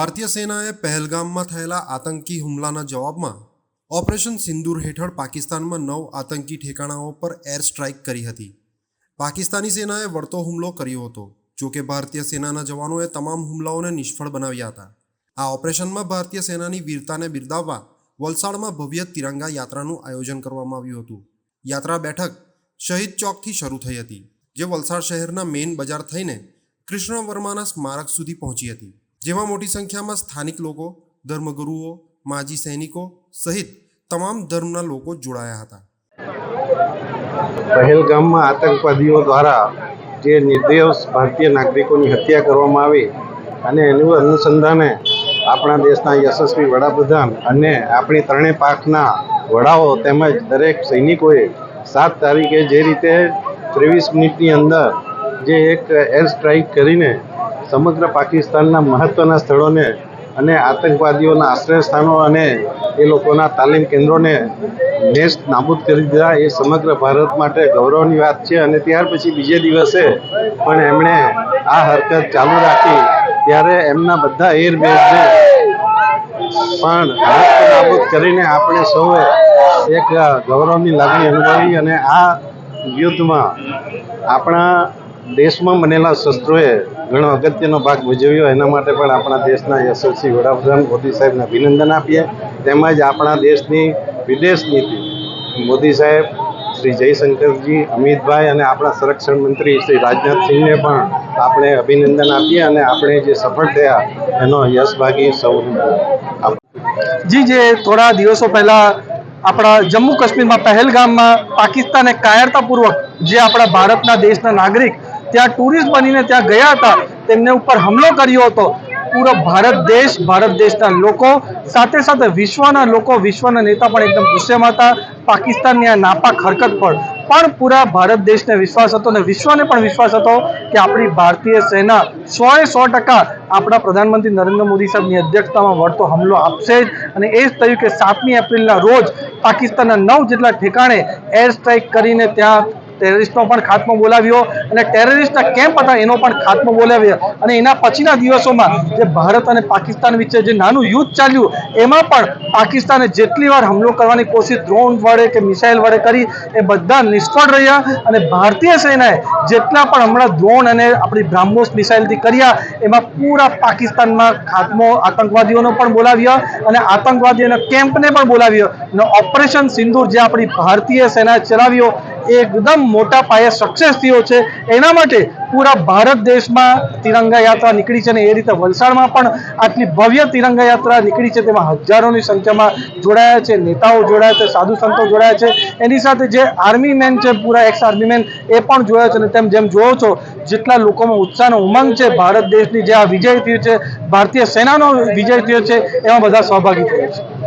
ભારતીય સેનાએ પહેલગામમાં થયેલા આતંકી હુમલાના જવાબમાં ઓપરેશન સિંદૂર હેઠળ પાકિસ્તાનમાં નવ આતંકી ઠેકાણાઓ પર એર સ્ટ્રાઇક કરી હતી. પાકિસ્તાની સેનાએ વળતો હુમલો કર્યો હતો, જો કે ભારતીય સેનાના જવાનોએ તમામ હુમલાઓને નિષ્ફળ બનાવ્યા હતા. આ ઓપરેશનમાં ભારતીય સેનાની વીરતાને બિરદાવવા વલસાડમાં ભવ્ય તિરંગા યાત્રાનું આયોજન કરવામાં આવ્યું હતું. યાત્રા બેઠક શહીદ ચોકથી શરૂ થઈ હતી, જે વલસાડ શહેરના મેઇન બજાર થઈને કૃષ્ણ વર્માના સ્મારક સુધી પહોંચી હતી. જેમાં મોટી સંખ્યામાં સ્થાનિક લોકો, ધર્મગુરુઓ, માજી સૈનિકો સહિત તમામ ધર્મના લોકો જોડાયા હતા. પહેલગામમાં આતંકવાદીઓ દ્વારા જે નિર્દોષ ભારતીય નાગરિકોની હત્યા કરવામાં આવી અને એનું અનુસંધાને આપણા દેશના યશસ્વી વડાપ્રધાન અને આપણી ત્રણેય પાકના વડાઓ તેમજ દરેક સૈનિકોએ સાત તારીખે જે રીતે ત્રેવીસ મિનિટની અંદર જે એક એર સ્ટ્રાઇક કરીને સમગ્ર પાકિસ્તાનના મહત્ત્વના સ્થળોને અને આતંકવાદીઓના આશ્રય સ્થાનો અને એ લોકોના તાલીમ કેન્દ્રોને નેસ્ત નાબૂદ કરી દીધા. એ સમગ્ર ભારત માટે ગૌરવની વાત છે અને ત્યાર પછી બીજે દિવસે પણ એમણે આ હરકત ચાલુ રાખી. ત્યારે એમના બધા એરબેઝને પણ નાબૂદ કરીને આપણે સૌએ એક ગૌરવની લાગણી અનુભવી અને આ યુદ્ધમાં આપણા દેશમાં બનેલા શસ્ત્રોએ ઘણો અગત્યનો ભાગ ભજવ્યો. એના માટે પણ આપણા દેશના યશસ્વી વડાપ્રધાન મોદી સાહેબને અભિનંદન આપીએ. તેમજ આપણા દેશની વિદેશ નીતિ. મોદી સાહેબ, શ્રી જયશંકરજી, અમિતભાઈ અને આપણા સંરક્ષણ મંત્રી શ્રી રાજનાથસિંહને પણ આપણે અભિનંદન આપીએ અને આપણે જે સફળ થયા એનો યશભાગી સૌને. જી, જે થોડા દિવસો પહેલા આપણા જમ્મુ કાશ્મીરમાં પહેલગામમાં પાકિસ્તાને કાયરતાપૂર્વક જે આપણા ભારતના દેશના નાગરિક ત્યાં ટુરિસ્ટ બનીને ત્યાં ગયા હતા. તેમને ઉપર હુમલો કર્યો હતો. પૂરો ભારત દેશ, ભારત દેશના લોકો, સાથે સાથે વિશ્વના લોકો, વિશ્વના નેતા પણ એકદમ ગુસ્સેમાં હતા. પાકિસ્તાનની આ નાપાક હરકત પર પણ પૂરા ભારત દેશને વિશ્વાસ હતો અને વિશ્વને પણ વિશ્વાસ હતો કે આપણી ભારતીય સેના સોએ સો ટકા આપણા પ્રધાનમંત્રી નરેન્દ્ર મોદી સાહેબની અધ્યક્ષતામાં વળતો હુમલો આપશે જ. અને એ જ થયું કે સાતમી એપ્રિલના રોજ પાકિસ્તાનના નવ જેટલા ઠેકાણે એર સ્ટ્રાઇક કરીને ત્યાં ટેરરિસ્ટનો પણ ખાત્મો બોલાવ્યો અને ટેરરિસ્ટના કેમ્પ હતા, એનો પણ ખાત્મો બોલાવ્યો. અને એના પછીના દિવસોમાં જે ભારત અને પાકિસ્તાન વચ્ચે જે નાનું યુદ્ધ ચાલ્યું, એમાં પણ પાકિસ્તાને જેટલી વાર હુમલો કરવાની કોશિશ ડ્રોન વડે કે મિસાઇલ વડે કરી, એ બધા નિષ્ફળ રહ્યા. અને ભારતીય સેનાએ જેટલા પણ હમણાં ડ્રોન અને આપણી બ્રાહ્મોસ મિસાઇલથી કર્યા, એમાં પૂરા પાકિસ્તાનમાં ખાત્મો આતંકવાદીઓનો પણ બોલાવ્યો અને આતંકવાદીઓના કેમ્પને પણ બોલાવ્યો. અને ઓપરેશન સિંદૂર જે આપણી ભારતીય સેનાએ ચલાવ્યો એકદમ મોટા પાયે સક્સેસ થયો છે. એના માટે પૂરા ભારત દેશમાં તિરંગા યાત્રા નીકળી છે અને એ રીતે વલસાડમાં પણ આટલી ભવ્ય તિરંગા યાત્રા નીકળી છે. તેમાં હજારોની સંખ્યામાં જોડાયા છે, નેતાઓ જોડાયા છે, સાધુ સંતો જોડાયા છે. એની સાથે જે આર્મી મેન છે, પૂરા એક્સ આર્મી મેન એ પણ જોયા છે અને તેમ જેમ જોવો છો, જેટલા લોકોમાં ઉત્સાહનો ઉમંગ છે, ભારત દેશની જે આ વિજય થયો છે, ભારતીય સેનાનો વિજય થયો છે, એમાં બધા સહભાગી થયા છે.